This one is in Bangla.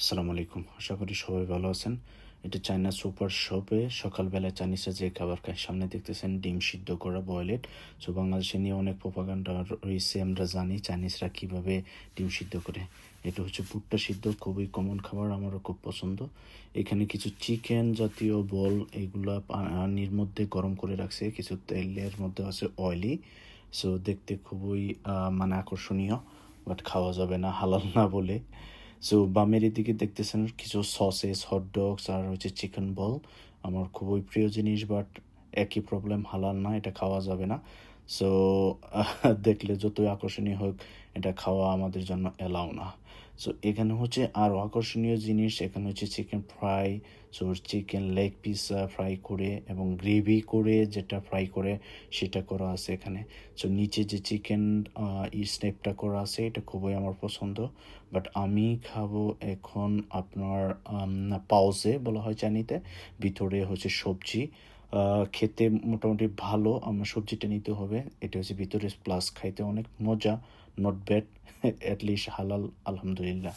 আসসালামু আলাইকুম। আশা করি সবাই ভালো আছেন। এটা চায়না সুপার শপে সকালবেলা চাইনিজে যে খাবার খায়, সামনে দেখতেছেন ডিম সিদ্ধ করা বয়েলেট সো বাংলাদেশে নিয়ে অনেক প্রোপাগান্ডা রয়েছে, আমরা জানি চাইনিজরা কীভাবে ডিম সিদ্ধ করে। এটা হচ্ছে ভুট্টা সিদ্ধ, খুবই কমন খাবার, আমারও খুব পছন্দ। এখানে কিছু চিকেন জাতীয় বল, এগুলা পানির মধ্যে গরম করে রাখছে। কিছু তেলের মধ্যে আছে অয়েলি সো দেখতে খুবই মানে আকর্ষণীয় বাট খাওয়া যাবে না, হালাল না বলে। সো বামের দিকে দেখতেছেন কিছু সসেস হটডগস আর হচ্ছে চিকেন বল আমার খুবই প্রিয় জিনিস বাট একই প্রবলেম হালাল না, এটা খাওয়া যাবে না। সো দেখলে যতই আকর্ষণীয় হোক, এটা খাওয়া আমাদের জন্য এলাও না। সো এখানে হচ্ছে আরও আকর্ষণীয় জিনিস, এখানে হচ্ছে chicken fry so chicken leg piece fry করে এবং গ্রেভি করে যেটা ফ্রাই করে, সেটা করা আছে এখানে। সো নিচে যে চিকেন ই স্নেপটা করা আছে, এটা খুবই আমার পছন্দ। বাট আমি খাব এখন আপনার পাউজে বলা হয় চাইনিতে ভিতরে হচ্ছে সবজি। খেতে মোটামুটি ভালো, আমার সবজিটা নিতে হবে। এটা হচ্ছে ভিতরে প্লাস খাইতে অনেক মজা নট ব্যাড অ্যাটলিস্ট হালাল, আলহামদুলিল্লাহ।